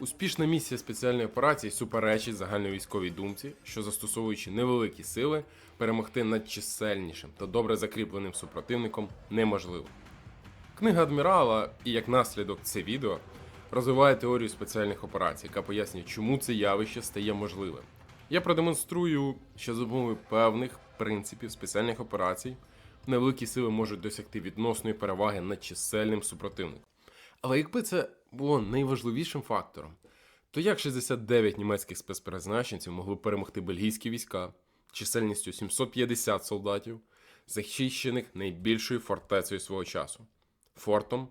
Успішна місія спеціальної операції суперечить загальновійськовій думці, що застосовуючи невеликі сили, перемогти над чисельнішим та добре закріпленим супротивником неможливо. Книга адмірала і як наслідок це відео розвиває теорію спеціальних операцій, яка пояснює, чому це явище стає можливим. Я продемонструю, що за допомогою певних принципів спеціальних операцій невеликі сили можуть досягти відносної переваги над чисельним супротивником. Але якби це було найважливішим фактором, то як 69 німецьких спецпризначенців могли перемогти бельгійські війська чисельністю 750 солдатів, захищених найбільшою фортецею свого часу фортом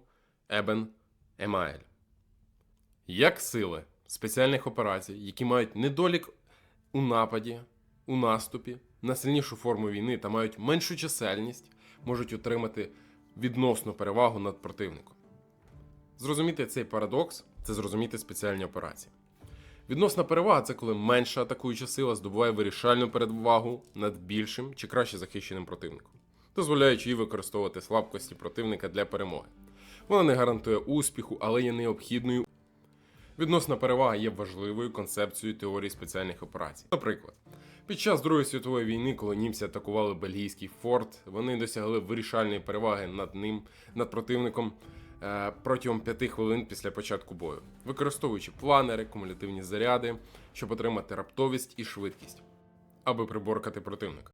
Ебен Емаель? Як сили спеціальних операцій, які мають недолік у нападі, у наступі, на сильнішу форму війни та мають меншу чисельність, можуть отримати відносну перевагу над противником? Зрозуміти цей парадокс це зрозуміти спеціальні операції. Відносна перевага це коли менша атакуюча сила здобуває вирішальну перевагу над більшим чи краще захищеним противником, дозволяючи їй використовувати слабкості противника для перемоги. Вона не гарантує успіху, але є необхідною. Відносна перевага є важливою концепцією теорії спеціальних операцій. Наприклад, під час Другої світової війни, коли німці атакували бельгійський форт, вони досягли вирішальної переваги над ним, над противником протягом 5 хвилин після початку бою, використовуючи планери, кумулятивні заряди, щоб отримати раптовість і швидкість, аби приборкати противника.